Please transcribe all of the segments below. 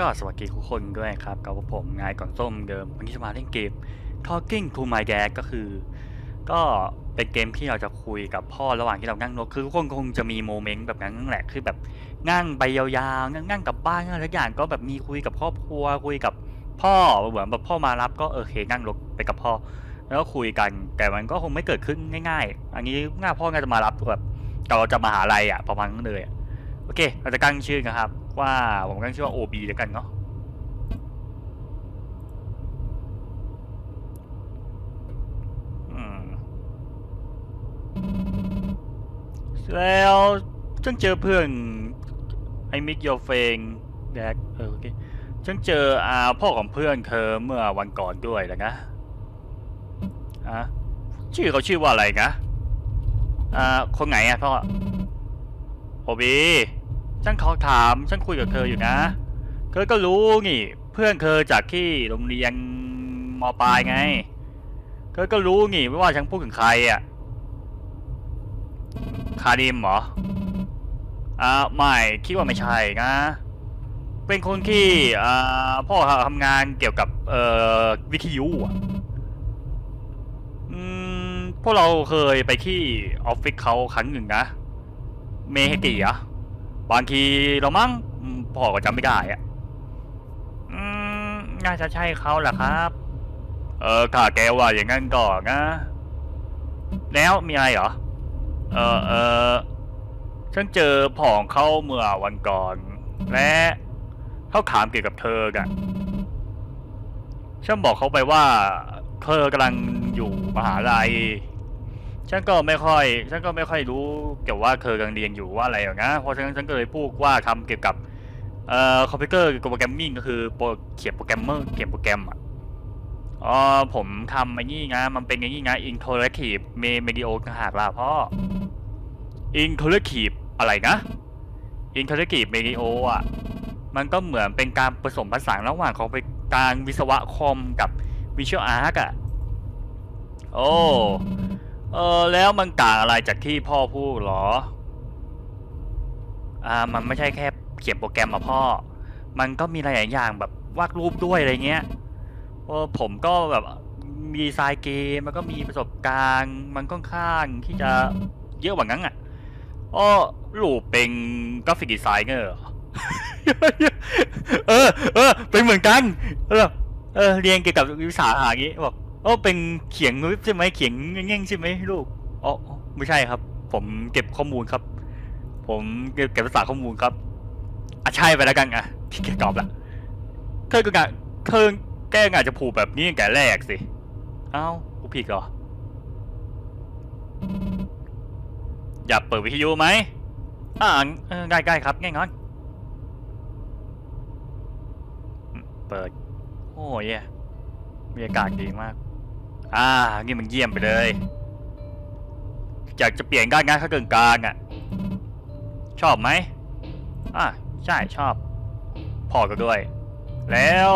ก็สวัสดีทุกคนด้วยครับกับผมนายก่อนส้มเดิมวันนี้จะมาเล่นเกม Talking to my dad ก็คือ ก็เป็นเกมที่เราจะคุยกับพ่อระหว่างที่เรานั่งรถคือทุกคนคงจะมีโมเมนต์แบบนั้นนั่นแหละคือแบบนั่งไปยาวๆนั่งกลับบ้านอะไรทุกอย่างก็แบบมีคุยกับครอบครัวคุยกับพ่อเหมือนแบบพ่อมารับก็เออโอเคนั่งรถไปกับพ่อ แล้วก็คุยกันแต่มันก็คงไม่เกิดขึ้นง่าย ๆ อันนี้ง่าพ่อน่าจะมารับแบบเราจะมาหาอะไรอะประมาณนั้นเลยโอเคเราจะตั้งชื่อกันครับ ว่าผมตั้งชื่อว่า OB แล้วกันเนาะแล้วฉันเจอเพื่อนไอ้มิกโยเฟงแดกเออโอเคฉันเจออาพ่อของเพื่อนเธอเมื่อวันก่อนด้วยแล้วนะอะชื่อเขาชื่อว่าอะไรนะอ่าคนไหนอะพ่อโอบี ฉันขอถามฉันคุยกับเธออยู่นะ เธอก็รู้นี่ เพื่อนเธอจากที่โรงเรียนมปลายไง เธอก็รู้นี่ไม่ว่าฉันพูดถึงใครอะ คาริมเหรออ่าไม่คิดว่าไม่ใช่นะ เป็นคนที่อ่าพ่อทำงานเกี่ยวกับเอ่อวิทยุอะอืมพวกเราเคยไปที่ออฟฟิศเขาครั้งหนึ่งนะ เมเฮกิอะ บางทีเรามั้งพ่อก็จำไม่ได้อะอืมน่าจะใช่เขาแหละครับ เออข้าแกว่าอย่างนั้นก่อนนะ แล้วมีอะไรเหรอ เออเออฉันเจอพ่อของเขาเมื่อวันก่อน และเขาถามเกี่ยวกับเธอกันฉันบอกเขาไปว่าเธอกำลังอยู่มหาลัย ฉันก็ไม่ค่อย ฉันก็ไม่ค่อยรู้เกี่ยวว่าเธอกำลังเรียนอยู่ว่าอะไรหรอกนะเพราะฉะนั้นฉันก็เลยพูดว่าทำเกี่ยวกับเอ่อคอมพิวเตอร์กับโปรแกรมมิ่งก็คือโปรเขียนโปรแกรมเมอร์เขียนโปรแกรมอะอ๋อผมทำไอ้นี่นะมันเป็นไอ้นี่นะ Interactive Media ต่างหากล่ะพ่อ Interactive อะไรนะ Interactive Media อะ มันก็เหมือนเป็นการผสมผสานระหว่างของเป็นการวิศวะคอมกับวิชวลอาร์ตอะ โอ้ เออแล้วมันต่างอะไรจากที่พ่อพูดเหรอ อ่ามันไม่ใช่แค่เขียนโปรแกรมอะพ่อ มันก็มีหลายอย่างแบบวาดรูปด้วยอะไรเงี้ยเออผมก็แบบมีดีไซน์เกมมันก็มีประสบการณ์ มันค่อนข้างที่จะเยอะกว่านั้นอะอ๋อลูกเป็นกราฟิกดีไซเนอร์เออเออเป็นเหมือนกัน เออเออเรียนเกี่ยวกับวิสาหะอย่างงี้บอก อ๋อเป็นเขียงใช่ไหมเขียงแง่งใช่ไหมลูกอ๋อไม่ใช่ครับ ผมเก็บข้อมูลครับ ผมเก็บเก็บภาษาข้อมูลครับอะใช่ไปแล้วกันอะที่แกตอบละเธอก็งะเธอแกงอาจจะผูกแบบนี้แต่แรกสิเอ้ากูผิดเหรออยากเปิดวิทยุไหมอ่าเออได้ได้ครับง่ายงอนเปิด โอ้ยบรรยากาศดีมาก อ่านี่มันเยี่ยมไปเลยอยากจะเปลี่ยนการงานข้าเกินกลางอะชอบไหมอ่าใช่ชอบพอก็ด้วย แล้ว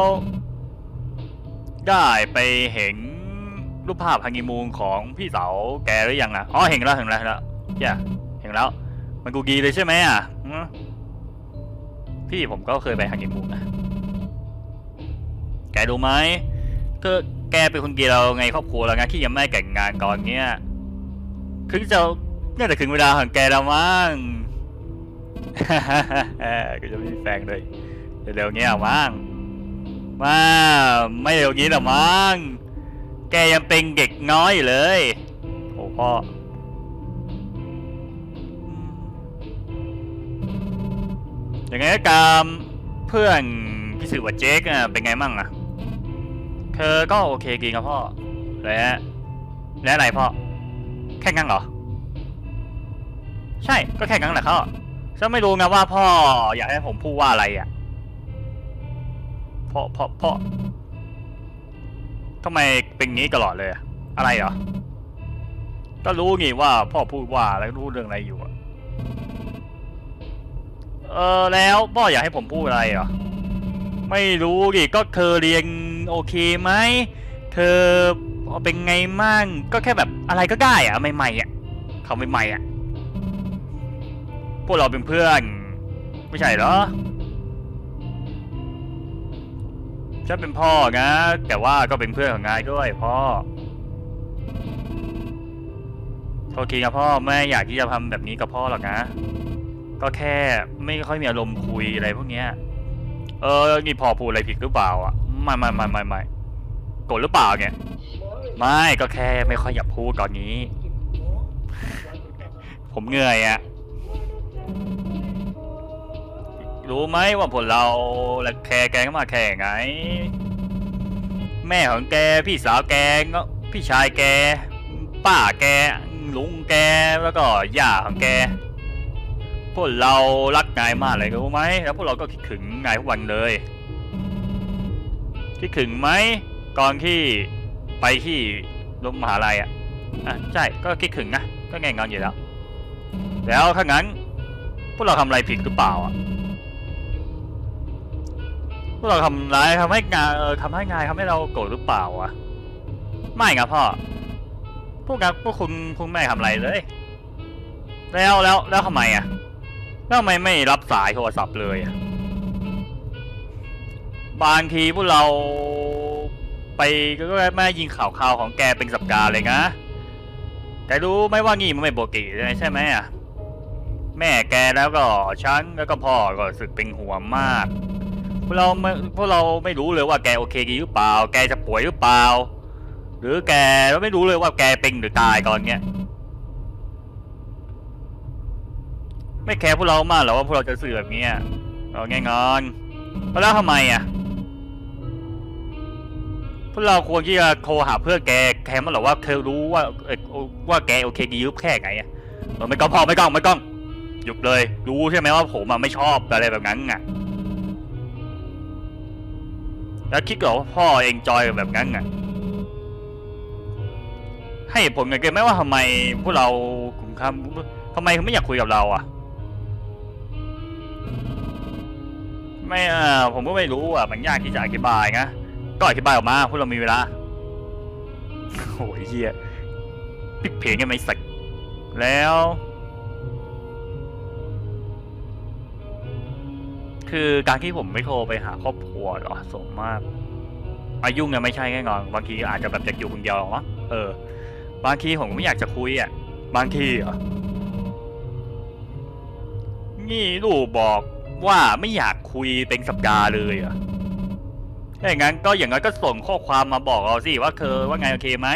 ได้ไปเห็นรูปภาพฮันนีมูนของพี่สาวแกหรือยังนะอ๋อเห็นแล้วเห็นแล้วเห็นแล้วเย่เห็นแล้ว มันกูกีเลยใช่ไหมอะพี่ผมก็เคยไปฮันนีมูนนะแกรู้ไหมก็ แกเป็นคนเดียวไงครอบครัวแล้วไงที่ยังไม่แต่งงานก่อนเนี้ยคือจะน่าจะถึงเวลาของแกแล้วมั้งก็จะมีแฟนเลยเร็วๆเงี้ยมั้งมาไม่เร็วงี้หรอมั้งแกยังเป็นเด็กน้อยเลย โอ้พ่ออย่างไงก็ตามเพื่อนพี่สื่อว่าเจ๊กอะเป็นไงมั่งอะ เธอก็โอเคกินกับพ่อและและอะไรพ่อ แค่งั้นเหรอ ใช่ ก็แค่งั้นแหละเขาฉันไม่รู้ไงว่าพ่ออยากให้ผมพูดว่าอะไรอะ พ่อ พ่อ พ่อทำไมเป็นงี้ตลอดเลย อะอะไรเหรอ ก็รู้งี้ว่าพ่อพูดว่าแล้วรู้เรื่องอะไรอยู่อะเออแล้วพ่ออยากให้ผมพูดอะไรเหรอ ไม่รู้ดิก็เธอเรียนโอเคไหมเธอเป็นไงมั่งก็แค่แบบอะไรก็ได้อะใหม่ๆอะเขาใหม่ๆอะพวกเราเป็นเพื่อน ไม่ใช่เหรอฉันเป็นพ่อนะแต่ว่าก็เป็นเพื่อนของนายด้วยพ่อโทษทีครับพ่อไม่อยากที่จะทำแบบนี้กับพ่อหรอกนะ ก็แค่ไม่ค่อยมีอารมณ์คุยอะไรพวกเนี้ย เออนี่พ่อพูดอะไรผิดหรือเปล่าอะไม่ไม่ไม่ไม่ไม่โกรธหรือเปล่าเนี่ยไม่ก็แค่ไม่ค่อยอยากพูดตอนนี้ ผมเหนื่อยอะรู้ไหมว่าผลเราและแคร์แกก็มาแค่ไหนแม่ของแกพี่สาวแกก็พี่ชายแก ป้าแกลุงแกแล้วก็ย่าของแก พวกเรารักนายมากเลยรู้ไหมแล้วพวกเราก็คิดถึงนายทุกวันเลยคิดถึงไหมก่อนที่ไปที่โรงมหาลัยอะอะใช่ก็คิดถึงนะก็แง่งอนอยู่แล้ว แล้วถ้างั้น พวกเราทำอะไรผิดหรือเปล่าอะพวกเราทำร้ายทำให้งานเออทำให้งานทำให้เราโกรธหรือเปล่าอะ ไม่ครับพ่อพวกกันพวกคุณคุณไม่ทำอะไรเลย แล้วแล้วแล้วทำไมอะ แล้วทำไมไม่รับสายโทรศัพท์เลยอะบางทีพวกเราไปก็แม่ยิงข่าวข่าวของแกเป็นสัปดาห์เลยนะแกรู้ไหมว่างี้มันไม่ปกติเลยใช่ไหมอะ แม่แกแล้วก็ฉันแล้วก็พ่อก็สึกเป็นห่วงมาก พวกเราพวกเราไม่รู้เลยว่าแกโอเคดีหรือเปล่า แกจะป่วยหรือเปล่า หรือแกเราไม่รู้เลยว่าแกเป็นหรือตายก่อนเนี้ย ไม่แคร์พวกเรามากหรอว่าพวกเราจะสื่อแบบเนี้ยเราแง่งอนแล้วทำไมอะพวกเราควรที่จะโทรหาเพื่อแกแคร์มันหรอว่าเธอรู้ว่าเอ่อว่าแกโอเคดียุบแค่ไงอะไม่ต้องพอไม่ต้องไม่ต้องหยุดเลย รู้ใช่ไหมว่าผมอะไม่ชอบอะไรแบบนั้นอะแล้วคิดเหรอว่าพ่อเองจอยแบบนั้นอะให้ผลกันเกไหมว่าทำไมพวกเรากลุ่มคำทำไมเขาไม่อยากคุยกับเราอะ ไม่เออผมก็ไม่รู้อะมันยากที่จะอธิบายนะก็อธิบายออกมาพวกเรามีเวลาโอ้ยเฮียปิดเพลงยังไม่สักแล้ว คือการที่ผมไม่โทรไปหาครอบครัวเหรอสมมากอายุ่งเนี่ยไม่ใช่แน่นอนบางทีอาจจะแบบจะอยู่คนเดียวหรอเออ บางทีผมไม่อยากจะคุยอะ บางทีอะนี่ลูกบอก ว่าไม่อยากคุยเป็นสัปดาห์เลยอะถ้าอย่างนั้นก็อย่างนั้นก็ส่งข้อความมาบอกเราสิว่าเธอว่าไงโอเคไหม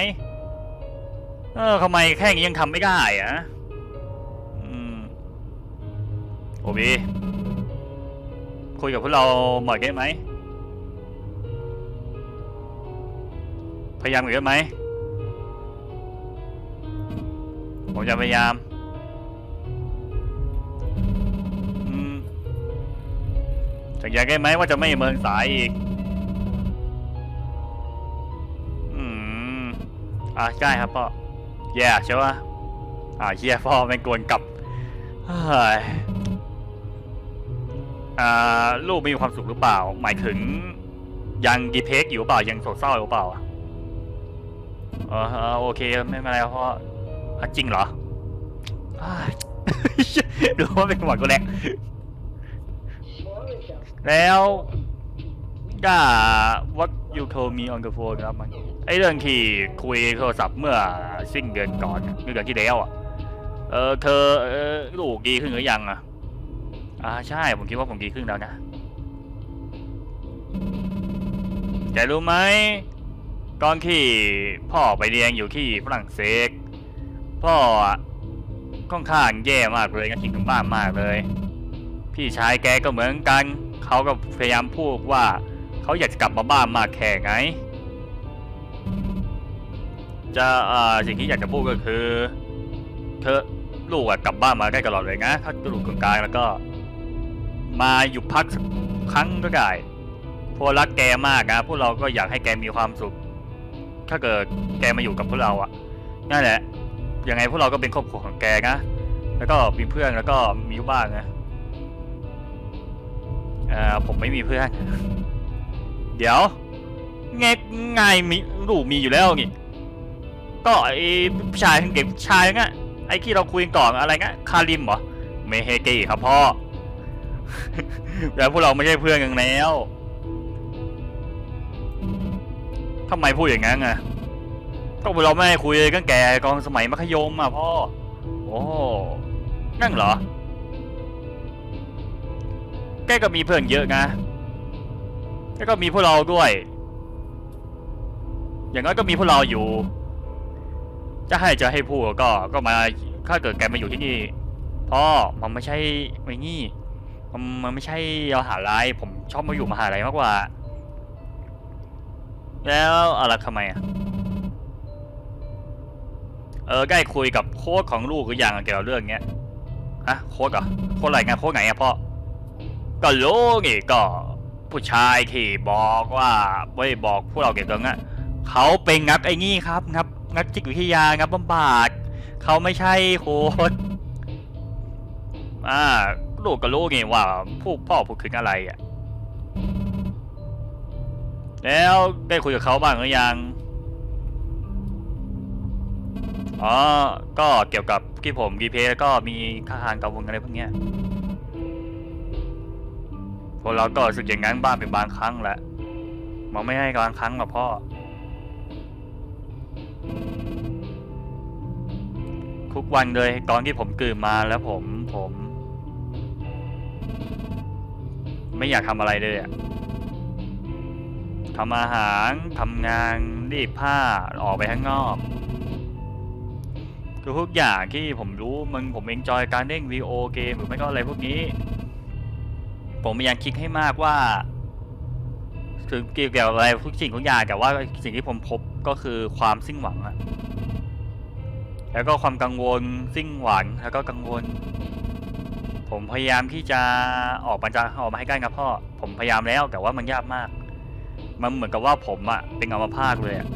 เออทำไมแค่นี้ยังทำไม่ได้อะอืมโอบีคุยกับพวกเราหน่ได้ไหมพยายามอยู่ได้ไหมผมจะพยายาม สัญญาได้ไหมว่าจะไม่เมินสายอีก อืม อ่าใช่ครับพ่อ แย่ใช่ปะอ่าเฮียพ่อไม่งกวนกลับเฮ้ยอ่าลูกมีความสุขหรือเปล่า หมายถึง ยังดีเพกอยู่เปล่า ยังโศกเศร้าอยู่เปล่าอะเออเอโอเคไม่เป็นไรครับพ่ออะจริงเหรอดูว่าเป็นหวัดกูแหละ แล้วก็ what you told me on the phone ครับมันไอเรื่องที่คุยโทรศัพท์เมื่อสิ้นเดือนก่อนเมื่อเดือนที่แล้วอะเออเธอเออลูกดีขึ้นหรือยังอะอ่าใช่ผมคิดว่าผมดีขึ้นแล้วนะแกรู้ไหมตอนที่พ่อไปเรียนอยู่ที่ฝรั่งเศส พ่อค่อนข้างแย่มากเลยก็คิดถึงบ้านมากเลย พี่ชายแกก็เหมือนกัน เขาก็พยายามพูดว่าเขาอยากจะกลับมาบ้านมาแค่ไหนจะอ่อสิ่งที่อยากจะพูดก็คือ เธอลูกอะกลับบ้านมาได้ตลอดเลยนะถ้าลูกกลางๆแล้วก็ มาอยู่พักครั้งก็ได้เพราะรักแกมากนะพวกเราก็อยากให้แกมีความสุข ถ้าเกิดแกมาอยู่กับพวกเราอะนั่นแหละยังไงพวกเราก็เป็นครอบครัวของแกนะแล้วก็มีเพื่อนแล้วก็มีบ้างนะ เอ่อผมไม่มีเพื่อน เดี๋ยวไงไงมีลูมีอยู่แล้วนี่ก็ไอ้ผู้ชายเก่งผู้ชายงั้นไอ้ที่เราคุยกันก่อนอะไรงั้นคาริมเหรอเมเฮเกะครับพ่อแล้วพวกเราไม่ใช่เพื่อนกันแล้วทำไมพูดอย่างนั้นอะก็เราไม่ได้คุยกันแก่กองสมัยมัธยมอะพ่อ โอ้นั่งเหรอ แกก็มีเพื่อนเยอะนะแกก็มีพวกเราด้วย อย่างนั้นก็มีพวกเราอยู่ จะให้จะให้พูดก็ก็มาถ้าเกิดแกมาอยู่ที่นี่พ่อมันไม่ใช่ไม่งี้มันมันไม่ใช่มหาลัยผมชอบมาอยู่มหาลัยมากกว่า แล้วอะไรทำไมอะเออใกล้คุยกับโค้ชของลูกหรือยังเกี่ยวกับเรื่องเนี้ยฮะโค้ชเหรอโค้ชอะไรงานโค้ชไหนอะพ่อ ก็รู้นี่ก็ผู้ชายที่บอกว่าไม่บอกพวกเราเกี่ยวกับงั้นเขาเป็นงักไอ้นี่ครับงับงักจิตวิทยางับบำบัดเขาไม่ใช่โค้ชอ่าลูกก็รู้ไงว่าผู้พ่อพูดถึงอะไรอะ แล้วได้คุยกับเขาบ้างหรือยัง อ๋อ ก็เกี่ยวกับที่ผมรีเพก็มีท่าทางกังวลอะไรพวกเนี้ย พวกเราก็รู้สึกอย่างนั้นบ้างเป็นบางครั้งแหละมันไม่ให้บางครั้งหรอกพ่อ ทุกวันเลยตอนที่ผมตื่นมาแล้วผมผม ไม่อยากทำอะไรเลยอะทำอาหารทำงานรีดผ้าออกไปข้างนอกคือทุกอย่างที่ผมรู้มันผมเอนจอยการเล่นวีโอเกมหรือไม่ก็อะไรพวกนี้ ผมพยายามคิดให้มากว่าถึงเกี่ยวกับอะไรทุกสิ่งทุกอย่างแต่ว่าสิ่งที่ผมพบก็คือความสิ้นหวังอะแล้วก็ความกังวลสิ้นหวังแล้วก็กังวล ผมพยายามที่จะออกมาจะออกมาให้ใกล้กับพ่อ ผมพยายามแล้วแต่ว่ามันยากมาก มันเหมือนกับว่าผมอะเป็นอัมพาตเลยอะ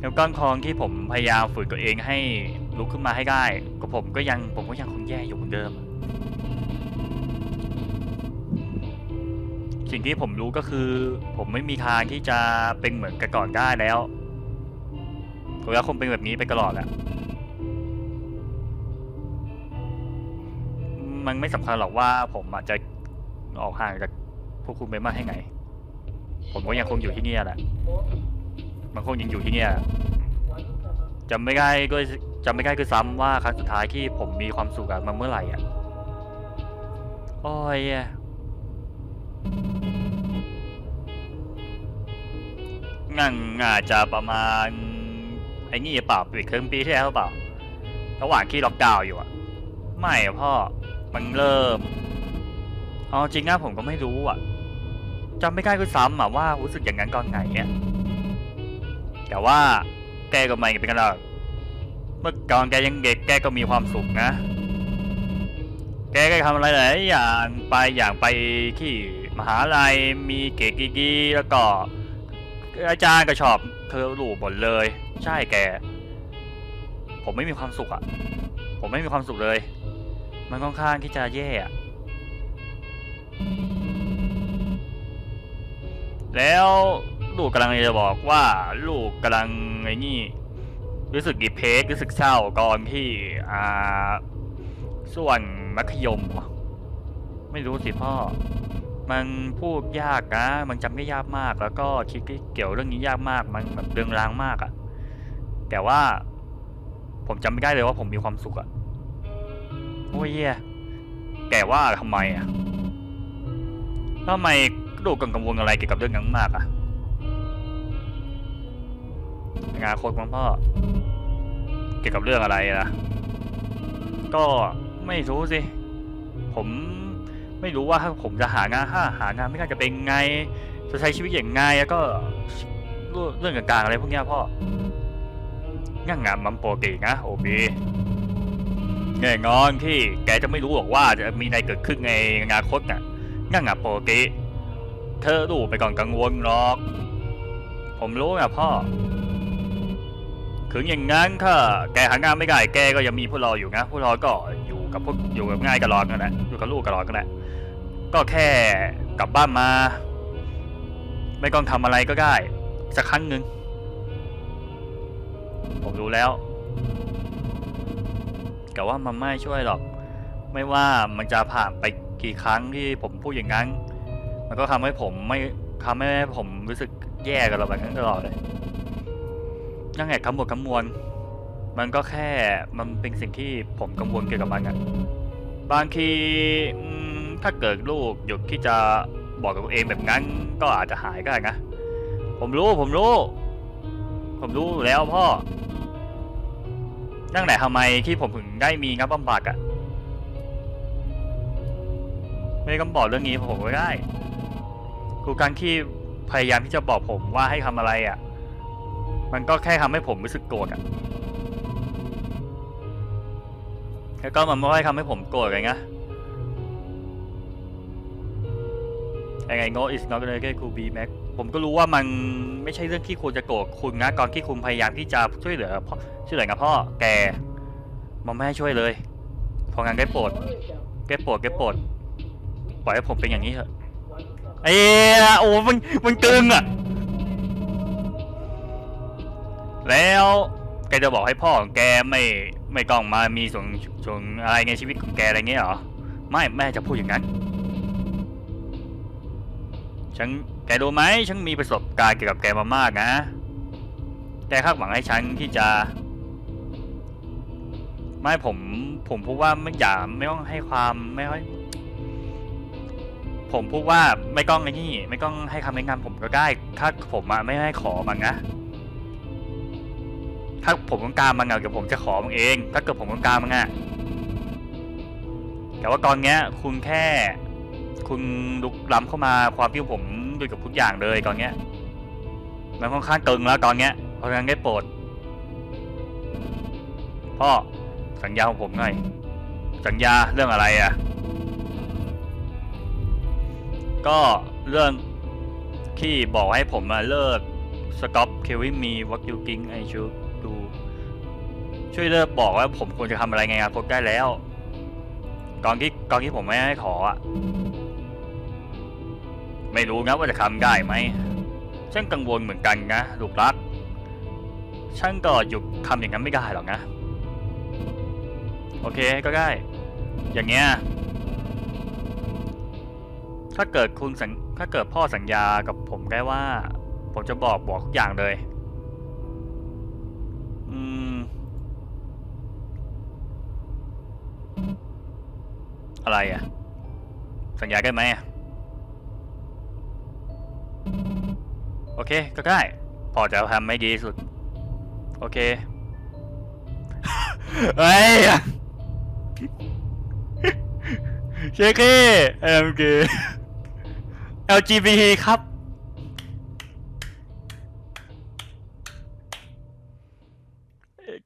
แล้วก้อนคองที่ผมพยายามฝืนตัวเองให้ลุกขึ้นมาให้ได้ก็ผมก็ยังผมก็ยังคงแย่อยู่เหมือนเดิม สิ่งที่ผมรู้ก็คือ ผมไม่มีทางที่จะเป็นเหมือนกับก่อนได้แล้วผมก็คงเป็นแบบนี้ไปตลอดแหละมันไม่สำคัญหรอกว่าผมอาจจะออกห่างจากพวกคุณไปมากแค่ไหน ผมก็ยังคงอยู่ที่นี่แหละ มันคงยังอยู่ที่นี่จำไม่ได้ก็จำไม่ได้คือซ้ำว่าครั้งสุดท้ายที่ผมมีความสุขอะมันเมื่อไหร่อะโอ้ย อะงั้นอาจจะประมาณไอ้นี่เปล่าปีครึ่งปีที่แล้วเปล่า ระหว่างที่ล็อกดาวน์อยู่อะไม่อะพ่อมันเริ่มเอาจริงนะผมก็ไม่รู้อะจำไม่ได้คือซ้ำอะว่ารู้สึกอย่างนั้นก่อนไหนอะแต่ว่าแกก็ไม่เป็นกันหรอกเมื่อก่อนแกยังเด็กแกก็มีความสุขนะ แกก็ทำอะไรหลายอย่างไปอย่างไปที่มหาลัยมีเกรดดีๆแล้วก็ อาจารย์ก็ชอบเธอหลูหมดเลย ใช่แก ผมไม่มีความสุขอะผมไม่มีความสุขเลย มันค่อนข้างที่จะแย่อะแล้วลูกกำลังจะบอกว่าลูกกำลังไอ้นี่ รู้สึกดีเพสรู้สึกเศร้าก่อนที่อ่าส่วนมัธยม ไม่รู้สิพ่อ มันพูดยากนะ มันจำได้ยากมาก แล้วก็คิดเกี่ยวเรื่องนี้ยากมาก มันแบบเรืองรางมากอะแต่ว่า ผมจำไม่ได้เลยว่าผมมีความสุขอะโอ้ยเหี้ยแต่ว่าทำไมอะทำไมลูกกังวลอะไรเกี่ยวกับเรื่องนั้นมากอะงานโคตรของพ่อ เกี่ยวกับเรื่องอะไรล่ะ ก็ไม่รู้สิ ผม ไม่รู้ว่าถ้าผมจะหางานถ้าหางานไม่น่าจะเป็นไง จะใช้ชีวิตอย่างไงแล้วก็เรื่องต่างๆอะไรพวกนี้พ่อง่างงานมันปกตินะโอบีแน่นอนที่แกจะไม่รู้หรอกว่าจะมีอะไรเกิดขึ้นในอนาคตน่ะง่างงานปกติเธอรู้ไปก่อนกังวลหรอก ผมรู้นะพ่อถึงอย่างงั้นถ้าแกหางานไม่ได้แกก็ยังมีพวกเราอยู่นะพวกเราก็อยู่กับพวกอยู่กับง่ายกับรอนกันแหละอยู่กับลูกกับรอนกันแหละ ก็แค่กลับบ้านมา ไม่ต้องทำอะไรก็ได้ สักครั้งหนึ่งผมรู้แล้ว แต่ว่ามันไม่ช่วยหรอก ไม่ว่ามันจะผ่านไปกี่ครั้งที่ผมพูดอย่างนั้น มันก็ทำให้ผมไม่ทำให้ผมรู้สึกแย่กับเราแบบนั้นตลอดเลยยังไงคำบทคำมวล มันก็แค่มันเป็นสิ่งที่ผมกังวลเกี่ยวกับมันอะบางที ถ้าเกิดลูกหยุดที่จะบอกกับตัวเองแบบนั้น ก็อาจจะหายก็ได้นะ ผมรู้ผมรู้ ผมรู้แล้วพ่อ นั่งไหนทำไมที่ผมถึงได้มีงับบำบัดอะไม่ต้องบอกเรื่องนี้ผมก็ได้ครูการที่พยายามที่จะบอกผมว่าให้ทำอะไรอะมันก็แค่ทำให้ผมรู้สึกโกรธอะแล้วก็มันไม่ได้ทำให้ผมโกรธเลยนะ ยังไงโง่ is not gonna get cool be mac ผมก็รู้ว่ามันไม่ใช่เรื่องที่ควรจะโกรธคุณนะก่อนที่คุณพยายามที่จะช่วยเหลือพ่อช่วยเหลือกับพ่อแกมันไม่ให้ช่วยเลยพองานได้โปรดแกโปรดแกโปรดปล่อยให้ผมเป็นอย่างนี้เถอะเอ้โอ้มันมันเกินอะ แล้วแกจะบอกให้พ่อของแกไม่ไม่ต้องมามีส่วนส่วนอะไรในชีวิตของแกอะไรเงี้ยเหรอ ไม่แม่จะพูดอย่างนั้น ฉันแกรู้ไหมฉันมีประสบการณ์เกี่ยวกับแกมามากนะ แกคาดหวังให้ฉันที่จะ ไม่ผมผมพูดว่าไม่อย่าไม่ต้องให้ความไม่ค่อยผมพูดว่าไม่ต้องไอ้นี่ ไม่ต้องให้คำแนะนำผมก็ได้ถ้าผมอะไม่ให้ขอมันนะถ้าผมต้องการมันอะเดี๋ยวผมจะขอมันเอง ถ้าเกิดผมต้องการมันอะแต่ว่าตอนเนี้ยคุณแค่ คุณลุกล้ำเข้ามาความที่ผมดูกับทุกอย่างเลยตอนเนี้ย มันค่อนข้างเกิงแล้วตอนเนี้ยเพราะฉะนั้นได้โปรด พ่อสัญญาของผมหน่อย สัญญาเรื่องอะไรอะก็เรื่องที่บอกให้ผมมาเลิกสกอปเควิมีวักยูกิงไอชูดูช่วยเลิกบอกว่าผมควรจะทำอะไรไงครับผมได้แล้วกอนที่กอนที่ผมไม่ให้ขออะ ไม่รู้นะว่าจะทำได้ไหมฉันกังวลเหมือนกันนะลูกรัก ฉันก็หยุดทำอย่างนั้นไม่ได้หรอกนะ โอเคก็ได้ อย่างเงี้ย ถ้าเกิดคุณสัญถ้าเกิดพ่อสัญญากับผมได้ว่า ผมจะบอกบอกทุกอย่างเลย อืม อะไรอะสัญญาได้ไหมอะ โอเค ก็ได้ พอจะทำไม่ดีสุด โอเค เฮ้ยเชคเก้เอ็มเก LGBT ครับ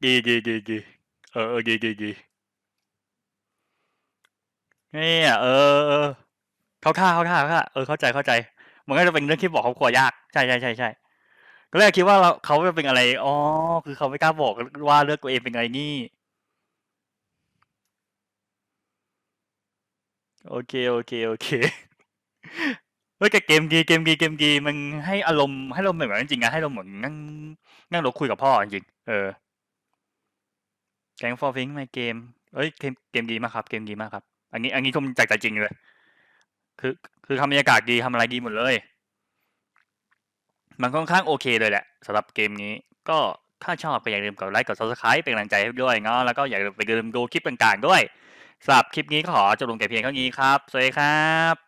กีกีกีกีเออเออกีกีกีเนี่ยเออเออเขาค่าเขาค่าเขาค่าเออเข้าใจเข้าใจ มันก็จะเป็นเรื่องที่บอกครอบครัวยากใช่ใช่ใช่ใช่ก็เลยคิดว่าเราเขาจะเป็นอะไรอ๋อคือเขาไม่กล้าบอกว่าเลือกตัวเองเป็นอะไรนี่ โอเคโอเคโอเคเฮ้ยแต่เกมดีเกมดีเกมดีมันให้อารมณ์ให้อารมณ์แบบนั้นจริงๆนะให้อารมณ์เหมือนนั่งนั่งรถคุยกับพ่อจริงๆเออแกงฟอร์ฟิงในเกม เอ้ยเกมเกมดีมากครับ เกมดีมากครับ อันนี้ อันนี้ชมจากใจจริงเลย คือ คือทำบรรยากาศดีทำอะไรดีหมดเลย มันค่อนข้างโอเคเลยแหละสำหรับเกมนี้ ก็ถ้าชอบก็อย่าลืมกดไลค์กด subscribe เป็นกำลังใจให้ด้วยเนาะแล้วก็อย่าลืมไปดูคลิปต่างๆด้วยสำหรับคลิปนี้ก็ขอจบลงแต่เพียงเท่านี้ครับ สวัสดีครับ